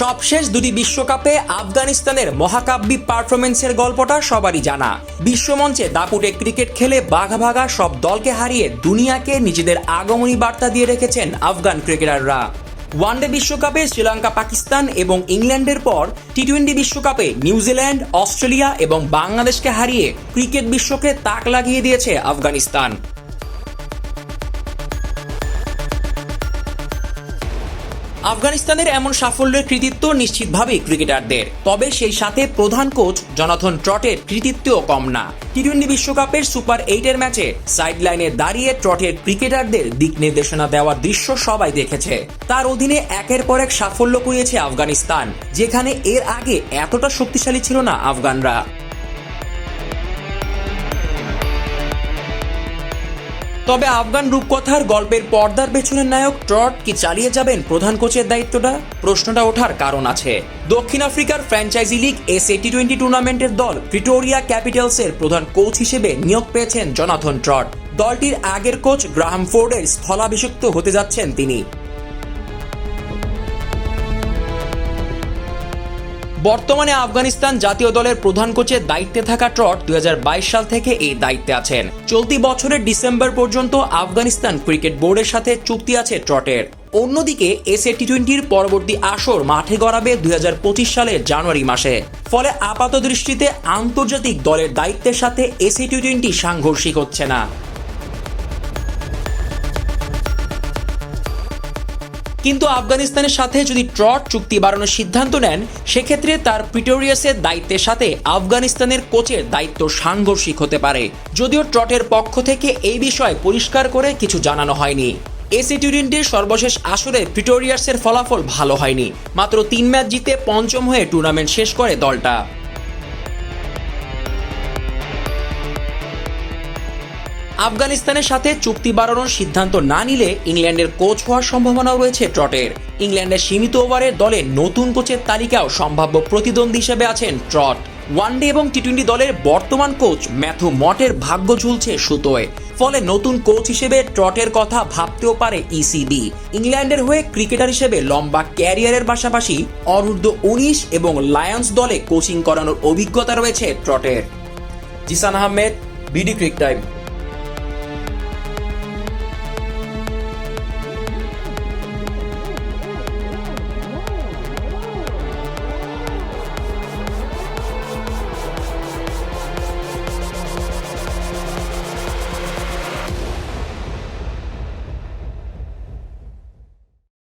সবশেষ দুটি বিশ্বকাপে আফগানিস্তানের মহাকাব্যিক পারফরমেন্সের গল্পটা সবারই জানা। বিশ্বমঞ্চে দাপুটে ক্রিকেট খেলে বাঘা ভাগা সব দলকে হারিয়ে দুনিয়াকে নিজেদের আগমনী বার্তা দিয়ে রেখেছেন আফগান ক্রিকেটাররা। ওয়ানডে বিশ্বকাপে শ্রীলঙ্কা, পাকিস্তান এবং ইংল্যান্ডের পর টি টোয়েন্টি বিশ্বকাপে নিউজিল্যান্ড, অস্ট্রেলিয়া এবং বাংলাদেশকে হারিয়ে ক্রিকেট বিশ্বকে তাক লাগিয়ে দিয়েছে আফগানিস্তান। আফগানিস্তানের এমন সাফল্যের কৃতিত্ব নিশ্চিতভাবেই ক্রিকেটারদের। তবে সেই সাথে প্রধান কোচ জনাথন ট্রটের কৃতিত্বও কম না। টি টোয়েন্টি বিশ্বকাপের সুপার এইটের ম্যাচে সাইড লাইনে দাঁড়িয়ে ট্রটের ক্রিকেটারদের দিক নির্দেশনা দেওয়ার দৃশ্য সবাই দেখেছে। তার অধীনে একের পর এক সাফল্য কুড়িয়েছে আফগানিস্তান, যেখানে এর আগে এতটা শক্তিশালী ছিল না আফগানরা। তবে আফগান রূপকথার গল্পের পর্দার পেছনের নায়ক ট্রট কি চালিয়ে যাবেন প্রধান কোচের দায়িত্বটা? প্রশ্নটা ওঠার কারণ আছে। দক্ষিণ আফ্রিকার ফ্র্যাঞ্চাইজি লিগ এস এটি টোয়েন্টি টুর্নামেন্টের দল প্রিটোরিয়া ক্যাপিটালসের প্রধান কোচ হিসেবে নিয়োগ পেয়েছেন জনাথন ট্রট। দলটির আগের কোচ গ্রাহাম ফোর্ডের স্থলাভিষিক্ত হতে যাচ্ছেন তিনি। বর্তমানে আফগানিস্তান জাতীয় দলের প্রধান কোচের দায়িত্বে থাকা ট্রট দুই হাজার বাইশ সাল থেকে এই দায়িত্বে আছেন। চলতি বছরের ডিসেম্বর পর্যন্ত আফগানিস্তান ক্রিকেট বোর্ডের সাথে চুক্তি আছে ট্রটের। অন্যদিকে এস টি টোয়েন্টির পরবর্তী আসর মাঠে গড়াবে দুই হাজার পঁচিশ সালের জানুয়ারি মাসে। ফলে আপাত দৃষ্টিতে আন্তর্জাতিক দলের দায়িত্বের সাথে এস টি টোয়েন্টি সাংঘর্ষিক হচ্ছে না। কিন্তু আফগানিস্তানের সাথে যদি ট্রট চুক্তি বাড়ানোর সিদ্ধান্ত নেন, সেক্ষেত্রে তার প্রিটোরিয়াসের দায়িত্বের সাথে আফগানিস্তানের কোচের দায়িত্ব সাংঘর্ষিক হতে পারে। যদিও ট্রটের পক্ষ থেকে এই বিষয়ে পরিষ্কার করে কিছু জানানো হয়নি। এসি টোয়েন্টির সর্বশেষ আসরে প্রিটোরিয়াসের ফলাফল ভালো হয়নি। মাত্র তিন ম্যাচ জিতে পঞ্চম হয়ে টুর্নামেন্ট শেষ করে দলটা। আফগানিস্তানের সাথে চুক্তি বাড়ানোর সিদ্ধান্ত না নিলে ইংল্যান্ডের কোচ হওয়ার সম্ভাবনাও রয়েছে ট্রটের। ইংল্যান্ডের সীমিত ওভারের দলে নতুন কোচের তালিকাও সম্ভাব্য প্রতিদ্বন্দ্বী হিসেবে আছেন ট্রট। ওয়ানডে এবং টি টোয়েন্টি দলের বর্তমান কোচ ম্যাথু মটের ভাগ্য ঝুলছে সুতোয়। ফলে নতুন কোচ হিসেবে ট্রটের কথা ভাবতেও পারে ইসিবি ইংল্যান্ডের হয়ে ক্রিকেটার হিসেবে লম্বা ক্যারিয়ারের পাশাপাশি অনূর্ধ্ব উনিশ এবং লায়ন্স দলে কোচিং করানোর অভিজ্ঞতা রয়েছে ট্রটের। Jisan Ahmed, BD cric time.